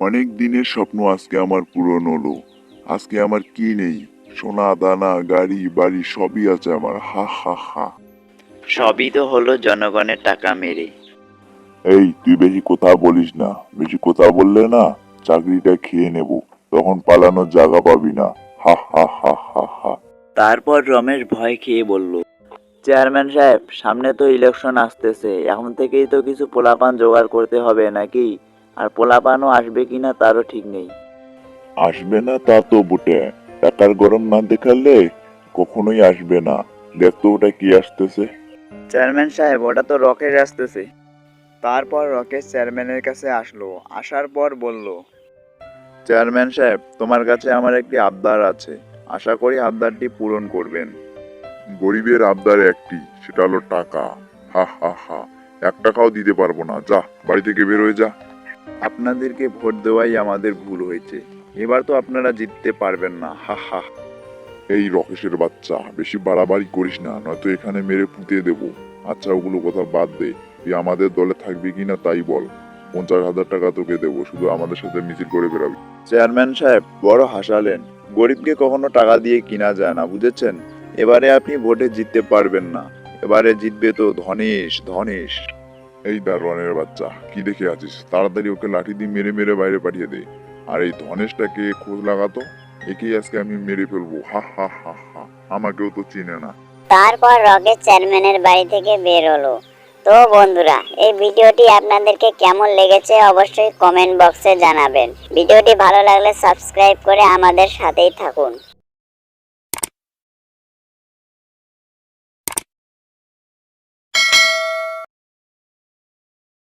অনেক দিনের স্বপ্ন আজকে আমার পূরণ হলো। আজকে আমার কি নেই? সোনা দানা গাড়ি বাড়ি সবই আছে আমার। হা হা হা। সবই তো হলো জনগণের টাকা মেরে। এই তুই বেশি কথা বলিস না। বেশি কথা বললে না চাকরিটা খেয়ে নেব। তখন পালানোর জায়গা পাবি না। হা হা হা হা হা। তারপর রমেশ ভয় খেয়ে বলল চেয়ারম্যান সাহেব সামনে তো ইলেকশন আসতেছে। এখন থেকেই তো কিছু পোলাপান জোগাড় করতে হবে নাকি? আর পোলাপানও আসবে কিনা তারও ঠিক নেই। আসবে না তা তো বটে। টাকার গরম না দেখালে কখনোই আসবে না। দেখ তো ওটা কি আসতেছে। চেয়ারম্যান সাহেব ওটা তো রকেশ আসতেছে। তারপর রকেশ চেয়ারম্যানের কাছে আসলো। আসার পর বলল চেয়ারম্যান সাহেব তোমার কাছে আমার একটি আবদার আছে। আশা করি আবদারটি পূরণ করবেন। গরিবের আবদার একটি সেটা হলো টাকা। হা হা হা। এক টাকাও দিতে পারব না। যা বাড়ি থেকে বেরোয় যা। আপনাদেরকে ভোট দেওয়াই আমাদের ভুল হয়েছে। এবার তো আপনারা জিততে পারবেন না হা হা। এই রকেশের বাচ্চা বেশি বাড়াবাড়ি করিস না নয়তো এখানে মেরে পুঁতে দেবো। আচ্ছা ওগুলো কথা বাদ দে। তুই আমাদের দলে থাকবি কি না তাই বল। পঞ্চাশ হাজার টাকা তোকে দেবো শুধু আমাদের সাথে মিছিল করে বেরাবি চেয়ারম্যান সাহেব বড় হাসালেন। গরিবকে কখনো টাকা দিয়ে কিনা যায় না বুঝেছেন? এবারে আপনি ভোটে জিততে পারবেন না। এবারে জিতবে তো ধনেশ ধনেশ। এই দারোয়ানের বাচ্চা, কি দেখে আছিস? তাড়াতাড়ি ওকে লাঠি দিয়ে মেরে মেরে বাইরে পাঠিয়ে দে। আর এই ধনেশটাকে খোঁজ লাগাতো একেই আজকে আমি মেরে ফেলব। হা হা হা হা, আমাকেও তো চিনে না। তারপর রকেট চেয়ারম্যানের বাড়ি থেকে বের হলো। তো বন্ধুরা, এই ভিডিওটি আপনাদেরকে কেমন লেগেছে অবশ্যই কমেন্ট বক্সে জানাবেন। ভিডিওটি ভালো লাগলে সাবস্ক্রাইব করে আমাদের সাথেই থাকুন।